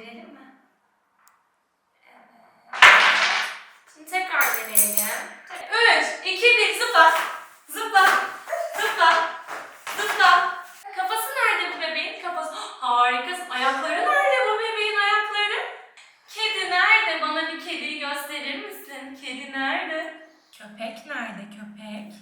verelim mi? Evet. Şimdi tekrar deneyelim. 3, 2, 1 zıpla. Zıpla. Zıpla. Zıpla. Kafası nerede bu bebeğin? Kafası. Harikasın. Ayakları nerede bu bebeğin ayakları? Kedi nerede? Bana bir kediyi gösterir misin? Kedi nerede? Köpek nerede köpek?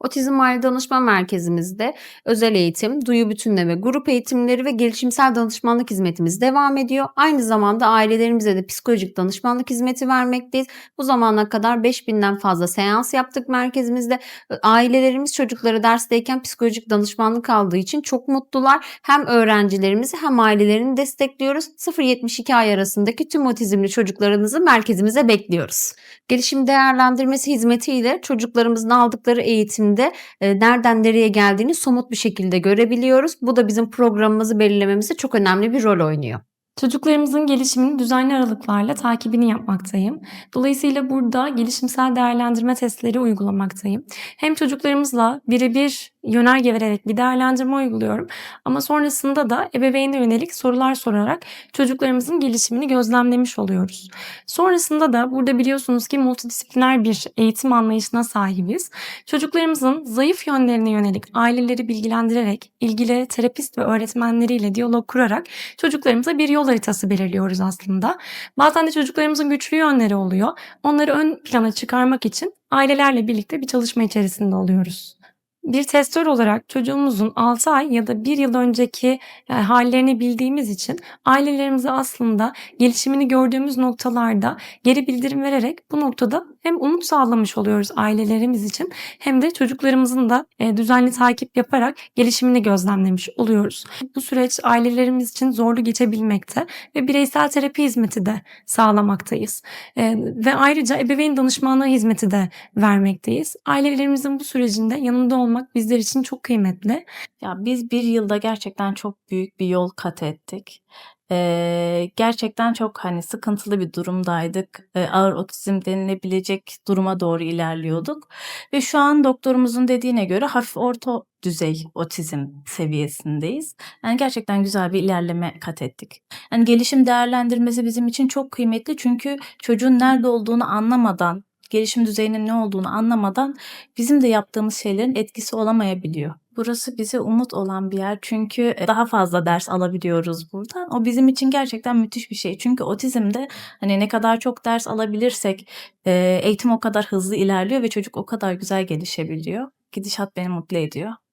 Otizm Aile Danışma Merkezimizde özel eğitim, duyu bütünleme, grup eğitimleri ve gelişimsel danışmanlık hizmetimiz devam ediyor. Aynı zamanda ailelerimize de psikolojik danışmanlık hizmeti vermekteyiz. Bu zamana kadar 5000'den fazla seans yaptık merkezimizde. Ailelerimiz çocukları dersteyken psikolojik danışmanlık aldığı için çok mutlular. Hem öğrencilerimizi hem ailelerini destekliyoruz. 0-72 ay arasındaki tüm otizmli çocuklarınızı merkezimize bekliyoruz. Gelişim değerlendirmesi hizmetiyle çocuklarımızın aldıkları eğitimde e, nereden nereye geldiğini somut bir şekilde görebiliyoruz. Bu da bizim programımızı belirlememizde çok önemli bir rol oynuyor. Çocuklarımızın gelişimini düzenli aralıklarla takibini yapmaktayım. Dolayısıyla burada gelişimsel değerlendirme testleri uygulamaktayım. Hem çocuklarımızla birebir yönerge vererek bir değerlendirme uyguluyorum ama sonrasında da ebeveyne yönelik sorular sorarak çocuklarımızın gelişimini gözlemlemiş oluyoruz. Sonrasında da burada biliyorsunuz ki multidisipliner bir eğitim anlayışına sahibiz. Çocuklarımızın zayıf yönlerine yönelik aileleri bilgilendirerek, ilgili terapist ve öğretmenleriyle diyalog kurarak çocuklarımıza bir yol haritası belirliyoruz aslında. Bazen de çocuklarımızın güçlü yönleri oluyor. Onları ön plana çıkarmak için ailelerle birlikte bir çalışma içerisinde oluyoruz. Bir testör olarak çocuğumuzun 6 ay ya da 1 yıl önceki hallerini bildiğimiz için ailelerimize aslında gelişimini gördüğümüz noktalarda geri bildirim vererek bu noktada hem umut sağlamış oluyoruz ailelerimiz için hem de çocuklarımızın da e, düzenli takip yaparak gelişimini gözlemlemiş oluyoruz. Bu süreç ailelerimiz için zorlu geçebilmekte ve bireysel terapi hizmeti de sağlamaktayız. E, ve ayrıca ebeveyn danışmanlığı hizmeti de vermekteyiz. Ailelerimizin bu sürecinde yanında olmak bizler için çok kıymetli. Ya biz bir yılda gerçekten çok büyük bir yol kat ettik. Ee, gerçekten çok hani sıkıntılı bir durumdaydık. Ee, ağır otizm denilebilecek duruma doğru ilerliyorduk. Ve şu an doktorumuzun dediğine göre hafif orta düzey otizm seviyesindeyiz. Yani gerçekten güzel bir ilerleme kat ettik. Yani gelişim değerlendirmesi bizim için çok kıymetli çünkü çocuğun nerede olduğunu anlamadan, gelişim düzeyinin ne olduğunu anlamadan bizim de yaptığımız şeylerin etkisi olamayabiliyor. Burası bize umut olan bir yer çünkü daha fazla ders alabiliyoruz buradan. O bizim için gerçekten müthiş bir şey. Çünkü otizmde hani ne kadar çok ders alabilirsek e, eğitim o kadar hızlı ilerliyor ve çocuk o kadar güzel gelişebiliyor. Gidişat beni mutlu ediyor.